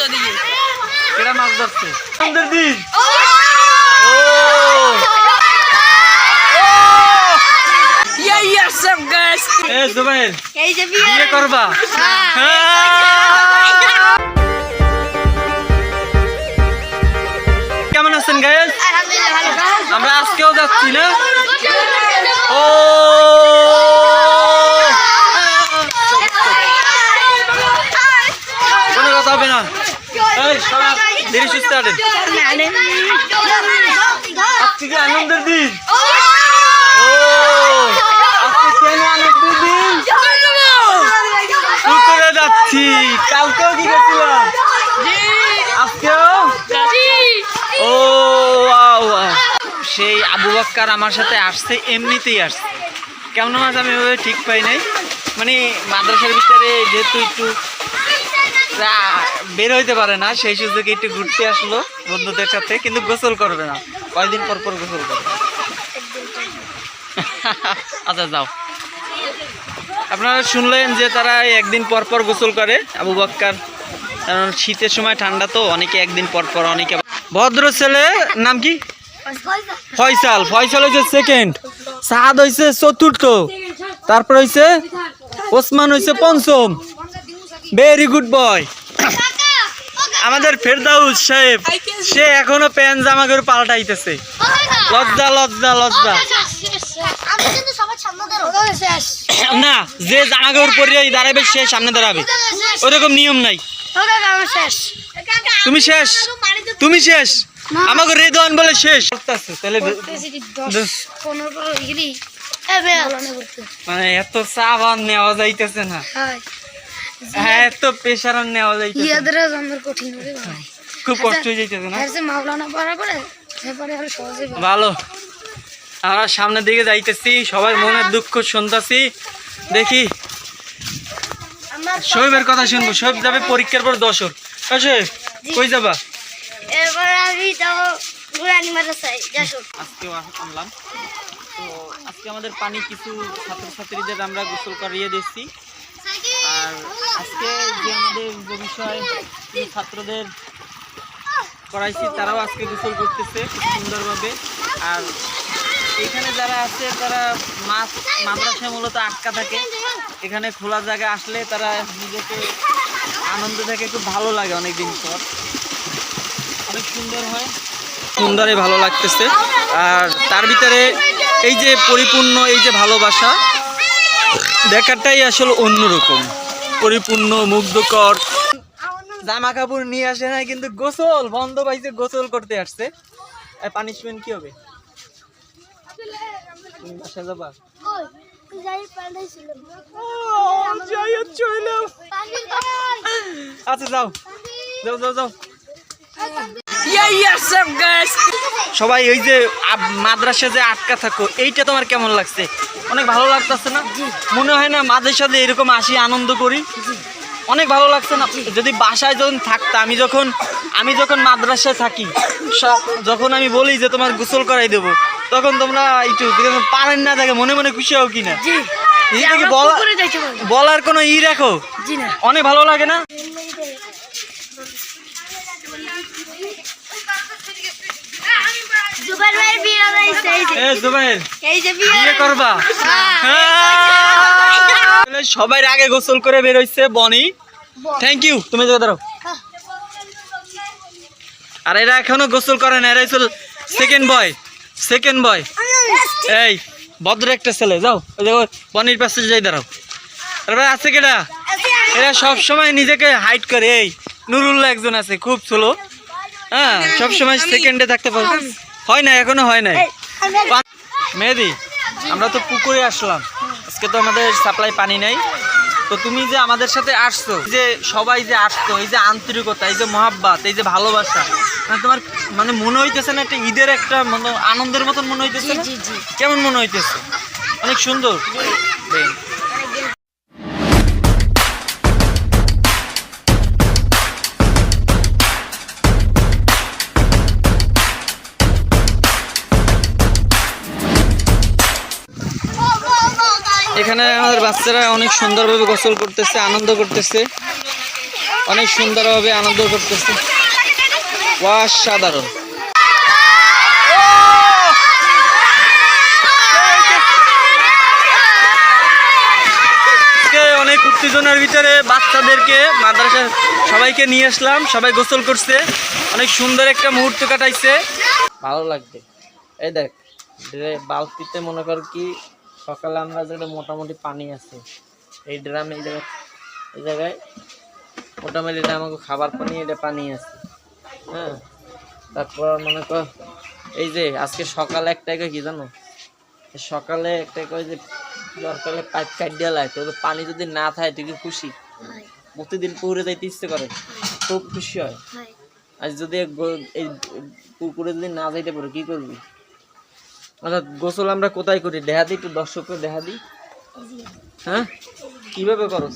ওদিকে কেরা মাছ ধরছে? আমাদের দিন। ও! ইয়া ইয়া সব গাইস এ জুবাইর এই যে বিয়ে। করবা? হ্যাঁ। কেমন আছেন গায়েস আমরা আজকেও যাচ্ছি না? আজকে আনন্দের দিন? ও! আজকে কেন আনন্দের দিন? পুকুরে যাচ্ছি। কালকেও কি গেছিলাম আজকেও? ও ওয়াও ওয়াও। সেই আবু বাক্কার আমার সাথে আসছে এমনিতেই আসছে। কেমন আমি ওভাবে ঠিক পাই নাই। মানে মাদ্রাসার ভিতরে যেহেতু একটু বের হইতে পারে না। সেই সুযোগে একটু ঘুরতে আসলো বন্ধুদের সাথে, কিন্তু গোসল করবে না। কয়েকদিন পর পর গোসল করবে। আচ্ছা যাও। আপনারা শুনলেন যে তারা একদিন পর পর গোসল করে আবু বাক্কার। কারণ শীতের সময় ঠান্ডা তো, অনেকে একদিন পর পর, অনেকে ভদ্র ছেলে, নাম কি? ফয়সাল। ফয়সাল হয়েছে সেকেন্ড সাদ হয়েছে চতুর্থ। তারপর হয়েছে ওসমান হয়েছে পঞ্চম। ভেরি গুড বয় আমাদের ফেরদাউস সাহেব সে এখনও প্যান্ট জামা করে পাল্টাইতেছে। লজ্জা লজ্জা লজ্জা। না যে জামা কাপড় পরে দাঁড়াবে সে সামনে দাঁড়াবে। ওরকম নিয়ম নাই। শেষ। তুমি শেষ। তুমি শেষ। আমাকে রেদওয়ান বলে শেষ। তাহলে মানে এত সাবান নেওয়া যাইতেছে না। হ্যাঁ এত প্রেশার নেওয়া যাইতেছে ইয়াদের আমার কঠিন রে ভাই। খুব কষ্ট হয়ে যাইতেছে না? এর যে মাওলানা পড়া করে এরপরে আরও সহজে ভালো। আমরা সামনের দিকে যাইতেছি সবার মনের দুঃখ শুনতেছি। দেখি। শোয়েবের কথা শুনব শোয়েব যাবে পরীক্ষার পর দশর। শোয়েব কই যাবা? এরপরে আমি যাব গুরানি মাদ্রাসায় যাসো আজকেও আনলাম। তো আজকে আমাদের পানি কিছু ছাত্রছাত্রীদের আমরা গোসল করিয়ে দিচ্ছি আর আজকে যে আমাদের যে বিষয় ছাত্রদের করাইছি তারাও আজকে গোসল করতেছে সুন্দরভাবে। আর এখানে যারা আছে, তারা মাছ, মাদ্রাসায় মূলত আটকা থাকে। এখানে খোলা জায়গা আসলে তারা নিজেকে আনন্দ থাকে খুব ভালো লাগে অনেকদিন পর। অনেক সুন্দর হয়। সুন্দরই ভালো লাগতেছে। আর তার ভিতরে এই যে পরিপূর্ণ, এই যে ভালোবাসা, দেখাটাই আসলে অন্যরকম। পরিপূর্ণ মুগ্ধকর। জামা কাপড় নিয়ে আসে না কিন্তু গোসল বন্ধ পাইছে গোসল করতে আসছে। পানিশমেন্ট কি হবে? তুমি বাসা যাবা? আচ্ছা যাও। যাও যাও যাও। সবাই ওই যে মাদ্রাসা যে আটকা থাকো এইটা তোমার কেমন লাগছে? অনেক ভালো লাগতেছে না? মনে হয় না মাঝে সাথে এরকম আসি আনন্দ করি? অনেক ভালো লাগছে না? যদি বাসায় যখন থাকতা আমি যখন আমি যখন মাদ্রাসায় থাকি যখন আমি বলি যে তোমার গোসল করাই দেবো তখন তোমরা একটু পারেন না দেখে মনে মনে খুশি হও কিনা? বলার কোনো ই রাখো? অনেক ভালো লাগে না? জুবাইর ভাইয়ের বিয়ে হয়েছে এই যে জুবাইর এই যে বিয়ে করবা? তাহলে সবাই আগে গোসল করে বের হইছে বনি। থ্যাংক ইউ তুমি যাও দাঁড়াও আর এরা এখনও গোসল করে না এরা সেকেন্ড বয় সেকেন্ড বয় এই ভদ্র একটা ছেলে যাও ওই দেখো বনির পাশে যাই দাঁড়াও। তারপরে আছে কেটা এরা সব সময় নিজেকে হাইট করে এই নুরুল্লাহ একজন আছে খুব স্লো হ্যাঁ সবসময় সেকেন্ডে থাকতে পারো হয় না এখনও হয় নাই। মেহেদি আমরা তো পুকুরে আসলাম। আজকে তো আমাদের সাপ্লাই পানি নাই। তো তুমি যে আমাদের সাথে আসছো যে সবাই যে আসতো এই যে আন্তরিকতা এই যে মহাব্বাত এই যে ভালোবাসা মানে তোমার মানে মনে হইতেছে না একটা ঈদের একটা মনে আনন্দের মতন মনে হইতেছে কেমন মনে হইতেছে? অনেক সুন্দর। এখানে আমাদের বাচ্চারা অনেক সুন্দরভাবে গোসল করতেছে, আনন্দ করতেছে। অনেক সুন্দরভাবে আনন্দ করতেছে। অসাধারণ। অনেক উত্তেজনার ভিতরে বাচ্চাদেরকে মাদ্রাসা সবাইকে নিয়ে আসলাম, সবাই গোসল করছে। অনেক সুন্দর একটা মুহূর্ত কাটাইছে। ভালো লাগবে এই দেখ বালতিতে মনে কর কি সকালে আমরা যেটা মোটামুটি পানি আছে এই ড্রামে এই জায়গায় এই জায়গায় মোটামুটি এটা আমাকে খাবার পানি এটা পানি আছে হ্যাঁ? তারপর মনে কর এই যে আজকে সকালে একটা কি জানো? সকালে একটা কয় যে দরকারে পাইপ কাট দিয়ে লাগে তো পানি যদি না থাকে তুই কি খুশি? প্রতিদিন পুকুরে যাইতে ইচ্ছে করে? খুব খুশি হয়। আজ যদি এই পুকুরে যদি না যাইতে পারো কি করবি? আচ্ছা গোসল আমরা কোথায় করি? দেখা দিই একটু দর্শককে দেখা দিই। হ্যাঁ? কীভাবে করো?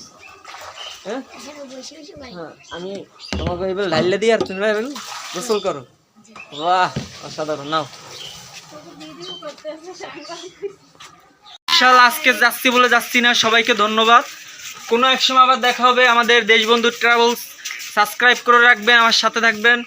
হ্যাঁ? হ্যাঁ আমি তোমাকে এবার লাইলে দিই আর তুমি গোসল করো। বাহ, অসাধারণ। নাও। বিশাল আজকে যাচ্ছি বলে যাচ্ছি না, সবাইকে ধন্যবাদ। কোনো এক সময় আবার দেখা হবে আমাদের দেশবন্ধু ট্রাভেলস সাবস্ক্রাইব করে রাখবেন, আমার সাথে থাকবেন।